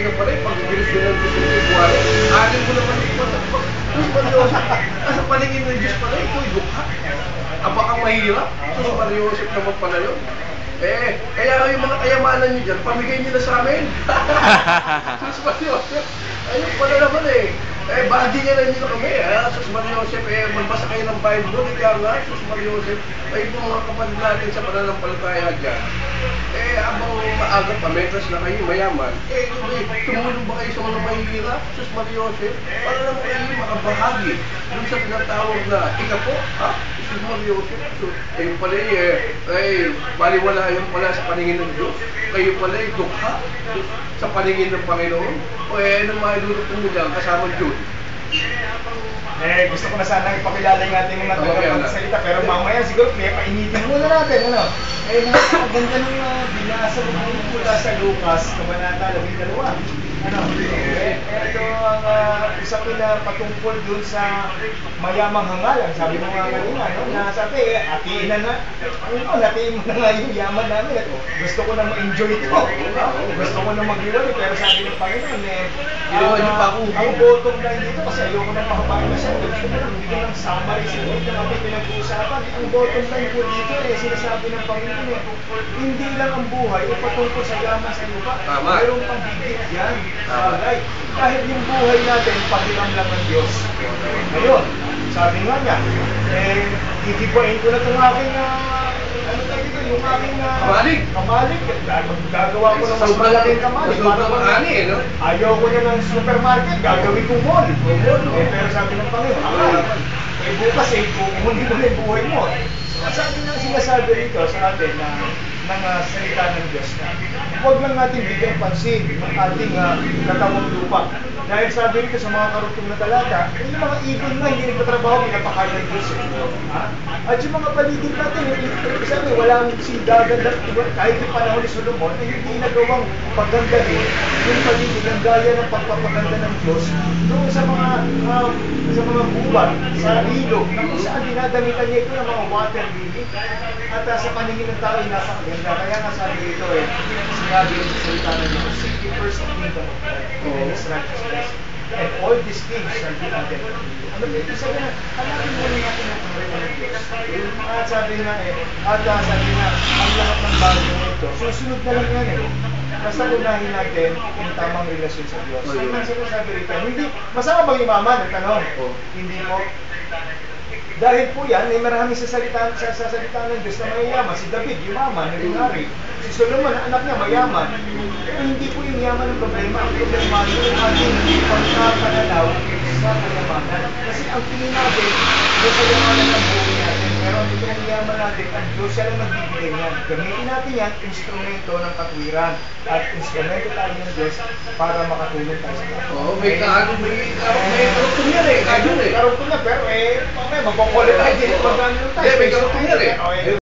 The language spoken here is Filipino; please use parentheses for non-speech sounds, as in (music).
ka pala, pag gilis-gilis ko sa February, anin mo naman ito. Diyos Mariosip, sa paningin ng Diyos pala, ito ay dukha. Aba kang mahirap, Diyos Mariosip naman pala yun. Eh, kaya yung mga kayamanan nyo dyan, pamigay nyo na sa amin. (laughs) Diyos Mariosip, ayun pala naman eh. Eh, bahagi nga na nyo kami, ha? Sus Mariosip, eh, magbasa kayo ng Bible, kaya nga, Sus Mariosip, ay po mga kapatid natin sa pananampalataya dyan. Eh, abang maaga pa, metras na kayo, mayaman. Eh, tumulong ba kayo sa mga mahihirap? Sus Mariosip, para naman kayo makabahagi dun sa tinatawag na ika po, ha? Kayo pala eh, ay, baliwala yun pala sa paningin ng Diyos. Kayo pala ay dukha sa paningin ng Panginoon. O eh, anong mailulutong mo dyan kasama Diyos? Eh, gusto ko na sana ipakilala yung ating mga Okay, tagapagsalita, pero mamaya siguro may painitin muna natin, ano? Eh, napakaganda nung uh, binasa mo mula sa Lucas, Kabanata 12. Ano? Eh, ito ang uh, usapin na patungkol dun sa mayamang hangalan. Sabi mo nga kanina, no? Na sabi, eh, na na. Ano, hatiin mo na nga yung yaman namin. Gusto ko na ma-enjoy ito. Gusto ko na mag-iwalay, pero sabi ng Panginoon, eh, Ginawa niyo pa ako. ang bottom line dito kasi ayoko na makapain na siya. Gusto ko lang bigyan ng summary sa inyo na kami pinag-uusapan. Ang bottom line po dito eh, sinasabi ng Panginoon eh, hindi lang ang buhay o patungkol sa yaman sa lupa. Tama. Mayroong pambigit yan. Bagay. Kahit yung buhay natin, pahiram lang ng Diyos. Ngayon, sabi nga niya, eh, gigibain ko na itong aking, ah, ano tayo dito, yung aking, ah, Kamalig. Kamalig. Gag- Gagawa ko ng mas malaking sobrang Para- ani, eh, no? Ayaw ko na ng supermarket, gagawin ko mall. Eh, pero sabi ng Panginoon, akal. Eh, bukas eh, kukunin mo na yung buhay mo. So, sabi na sinasabi rito sa atin na ng ah, salita ng Diyos na huwag lang natin bigyan pansin ng ating uh, katawang lupa. Dahil sabi rito sa mga karugtong na talata, yung mga ibon nga hindi nagtatrabaho, pinapakain ng Diyos. Eh. At yung mga paligid natin, sabi, walang sindagan na kahit yung panahon ni Solomon, eh, hindi nagawang pagandahin yung paligid ng gaya ng pagpapaganda ng Diyos doon sa mga um, sa mga gubat, sa ilog, na kung saan dinadamitan niya ito ng mga water lily at uh, sa paningin ng tao ay napakaganda. Kaya nga sabi dito eh, sinabi sa salita ng Diyos, seek ye first the kingdom of God and His righteousness and all these things shall be added. Ano ba ito? Sabi na, hanapin muna natin ang Panginoon ng Diyos. At sabi nga eh, at uh, sabi nga, ang lahat ng bagay nito, susunod na lang yan eh. Basta unahin natin yung tamang relasyon sa Diyos. So, yung sinasabi rito, hindi, masama bang yumaman? Ang tanong. Oo. Hindi po. Dahil po yan, may marami sa salita, sa, sa salita ng Diyos na mayayaman. Si David, yumaman, naging hari. Si Solomon, anak niya, mayaman. Pero hindi po yung yaman ang problema. Ang problema yung ating pagkapanalaw sa kayamanan. Kasi ang tingin natin, yung kayamanan ng buhay natin. Pero ang totoong yaman natin, ang Diyos siya lang nagbibigay niyan. Gamitin natin yan, instrumento ng katwiran. At instrumento tayo ng Diyos para makatulong tayo sa kapwa. Oo, may kaano, may karugtong yan eh, kaano eh. Karong ko na, pero eh,